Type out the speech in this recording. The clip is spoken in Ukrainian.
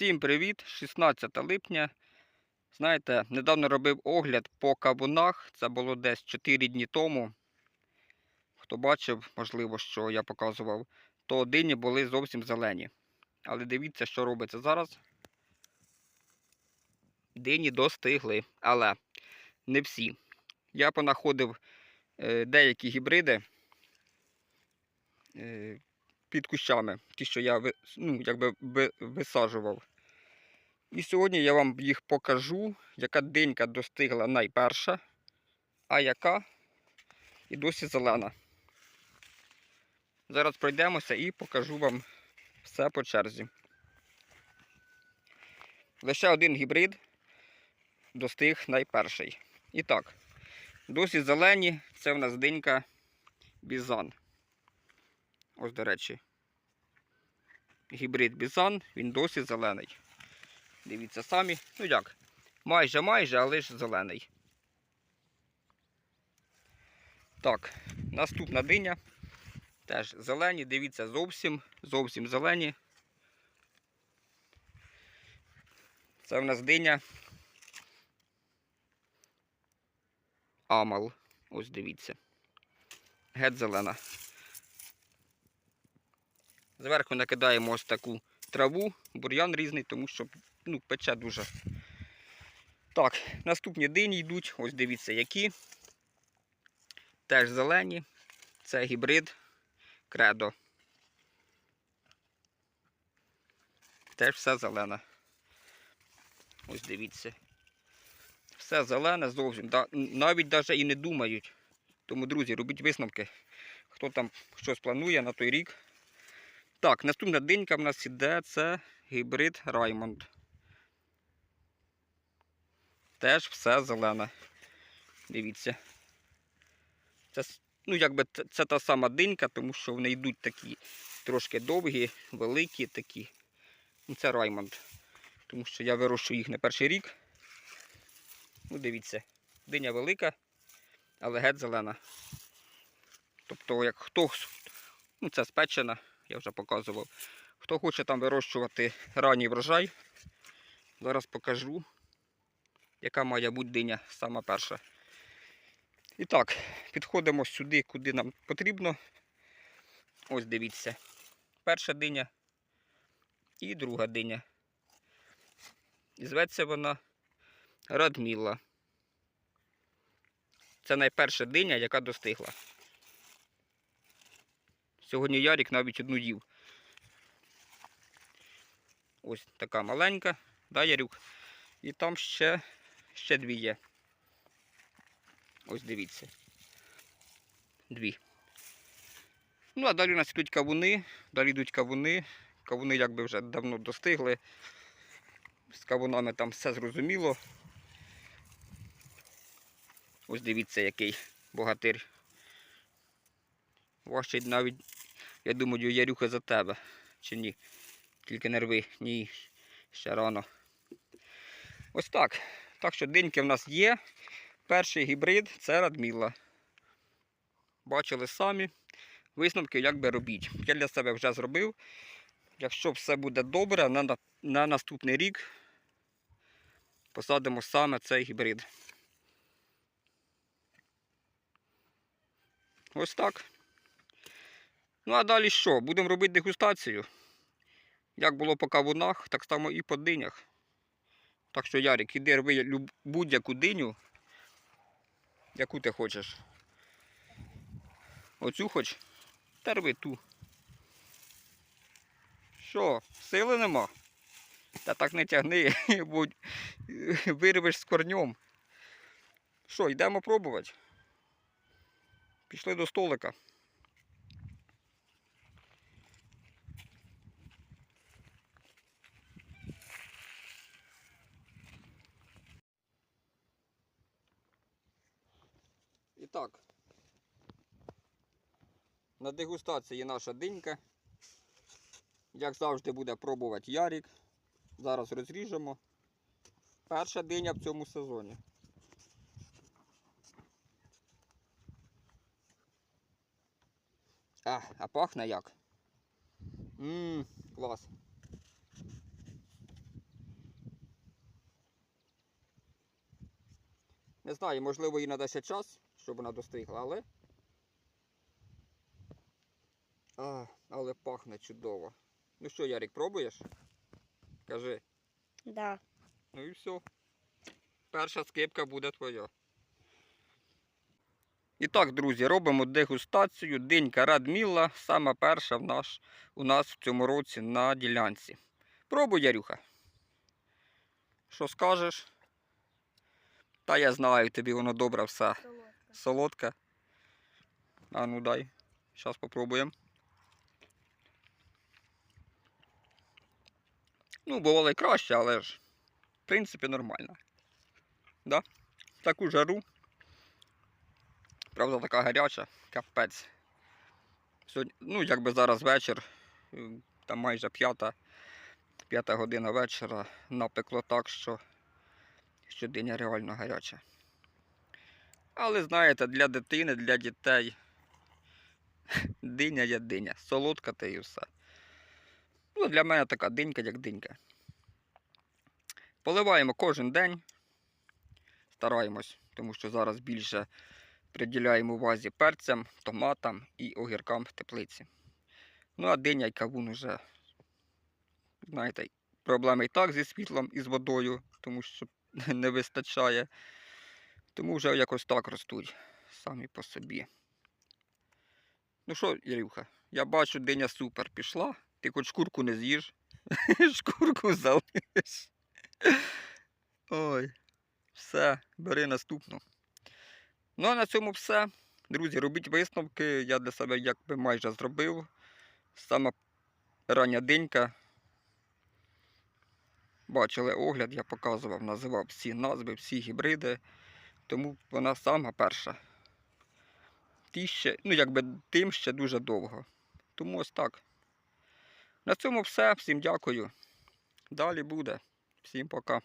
Всім привіт! 16 липня. Знаєте, недавно робив огляд по кавунах. Це було десь 4 дні тому. Хто бачив, можливо, що я показував, то дині були зовсім зелені. Але дивіться, що робиться зараз. Дині достигли, але не всі. Я понаходив е, деякі гібриди е, під кущами, ті, що я ну, якби висаджував. І сьогодні я вам їх покажу, яка динька достигла найперша, а яка і досі зелена. Зараз пройдемося і покажу вам все по черзі. Лише один гібрид достиг найперший. І так, досі зелені, це в нас динька бізан. Ось, до речі, гібрид бізан, він досі зелений. Дивіться самі. Ну як, майже майже, але ж зелений. Так, наступна диня. Теж зелені, дивіться, зовсім, зовсім зелені. Це в нас диня. Амал. Ось дивіться. Геть зелена. Зверху накидаємо ось таку траву, бур'ян різний, тому що ну, пече дуже. Так, наступні дині йдуть, ось дивіться, які. Теж зелені. Це гібрид кредо. Теж все зелене. Ось дивіться. Все зелене зовсім. Навіть навіть і не думають. Тому, друзі, робіть висновки. Хто там щось планує на той рік. Так, наступна динька в нас іде, це гібрид Раймонд. Теж все зелене. Дивіться. Це, ну, якби це, та сама динька, тому що вони йдуть такі трошки довгі, великі такі. Ну, це Раймонд. Тому що я вирощую їх не перший рік. Ну, дивіться, диня велика, але геть зелена. Тобто, як хто, ну це спечена, я вже показував. Хто хоче там вирощувати ранній врожай, зараз покажу, яка має бути диня сама перша. І так, підходимо сюди, куди нам потрібно. Ось дивіться. Перша диня і друга диня. І зветься вона Радміла. Це найперша диня, яка достигла. Сьогодні Ярік навіть одну їв. Ось така маленька, да, Ярюк? І там ще, ще дві є. Ось дивіться. Дві. Ну, а далі у нас йдуть кавуни, далі йдуть кавуни. Кавуни якби вже давно достигли. З кавунами там все зрозуміло. Ось дивіться, який богатир. Важчий навіть, я думаю, Ярюха за тебе. Чи ні? Тільки не рви. Ні, ще рано. Ось так. Так що диньки в нас є. Перший гібрид це Радміла. Бачили самі. Висновки як би робіть. Я для себе вже зробив. Якщо все буде добре, на, на- на наступний рік посадимо саме цей гібрид. Ось так. Ну а далі що? Будемо робити дегустацію. Як було по кавунах, так само і по динях. Так що, Ярик, іди рви будь-яку диню, яку ти хочеш. Оцю хоч, та рви ту. Що, сили нема? Та так не тягни, бо вирвеш з корнем. Що, йдемо пробувати? Пішли до столика. так. На дегустації наша динька. Як завжди буде пробувати ярік. Зараз розріжемо. Перша диня в цьому сезоні. А, а пахне як? Ммм, клас. Не знаю, можливо, їй надасть час щоб вона достигла, але. А, але пахне чудово. Ну що, Ярик, пробуєш? Кажи. Да. Ну і все. Перша скипка буде твоя. І так, друзі, робимо дегустацію. Динька Радміла, сама перша в наш, у нас в цьому році на ділянці. Пробуй, Ярюха. Що скажеш? Та я знаю, тобі воно добре все. Солодке. А ну дай. Зараз попробуємо. Ну, бувало і краще, але ж, в принципі, нормально. Да? Таку жару. Правда, така гаряча, капець. Сьогодні, ну, якби зараз вечір, там майже п'ята, п'ята година вечора, напекло так, що, що реально гаряча. Але знаєте, для дитини, для дітей диня є диня. Солодка та і все. Ну, для мене така динька, як динька. Поливаємо кожен день. Стараємось, тому що зараз більше приділяємо увазі перцям, томатам і огіркам в теплиці. Ну, а диня і кавун уже, знаєте, проблеми і так зі світлом і з водою, тому що не вистачає. Тому вже якось так ростуть самі по собі. Ну що, Ірюха, я бачу, диня супер пішла. Ти хоч шкурку не з'їж. Шкурку залиш. Ой. Все, бери наступну. Ну а на цьому все. Друзі, робіть висновки. Я для себе якби майже зробив. Сама рання денька. Бачили огляд, я показував, називав всі назви, всі гібриди. Тому вона сама перша. Ті ще, ну якби тим ще дуже довго. Тому ось так. На цьому все. Всім дякую. Далі буде. Всім пока.